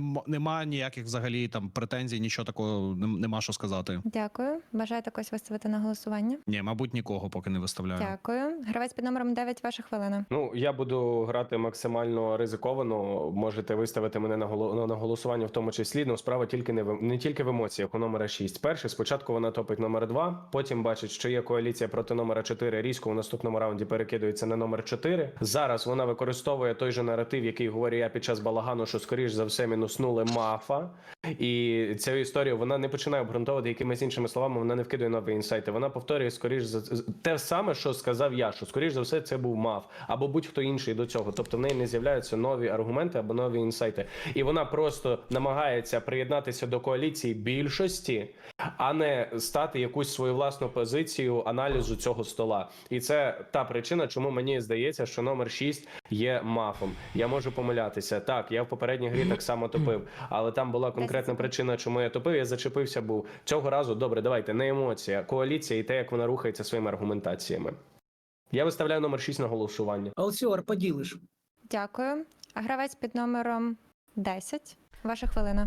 Нем- Нема ніяких взагалі там претензій, нічого такого нема що сказати. Дякую. Бажаєте когось виставити на голосування? Ні, мабуть, нікого поки не виставляю. Дякую. Гравець під номером 9, ваша хвилина. Ну, я буду грати максимально ризиковано. Можете виставити мене на голо- на голосування, в тому числі. Ну, справа тільки не в не тільки в емоціях у номера 6. Перший спочатку вона топить номер 2, потім бачить, що є коаліція проти номера 4, Різко у наступному раунді перекидується на номер 4. Зараз вона використовує той же наратив, який говорю я під час балагану, що скоріш за все мінуснули мафа. І цю історію вона не починає обґрунтовувати якимись іншими словами. Вона не вкидує нові інсайти. Вона повторює скоріш за те саме, що сказав я, що скоріш за все це був мав або будь-хто інший до цього. Тобто в неї не з'являються нові аргументи або нові інсайти. І вона просто намагається приєднатися до коаліції більшості, а не стати якусь свою власну позицію аналізу цього стола. І це та причина, чому мені здається, що номер 6 є мафом. Я можу помилятися. Так, я в попередній грі так само топив, але там була конкретна причина, чому я топив. Я зачепився. Був цього разу. Добре, давайте не емоція, коаліція і те, як вона рухається своїми аргументаціями. Я виставляю номер 6 на голосування. Алсіор, поділиш. Дякую. А гравець під номером 10, ваша хвилина.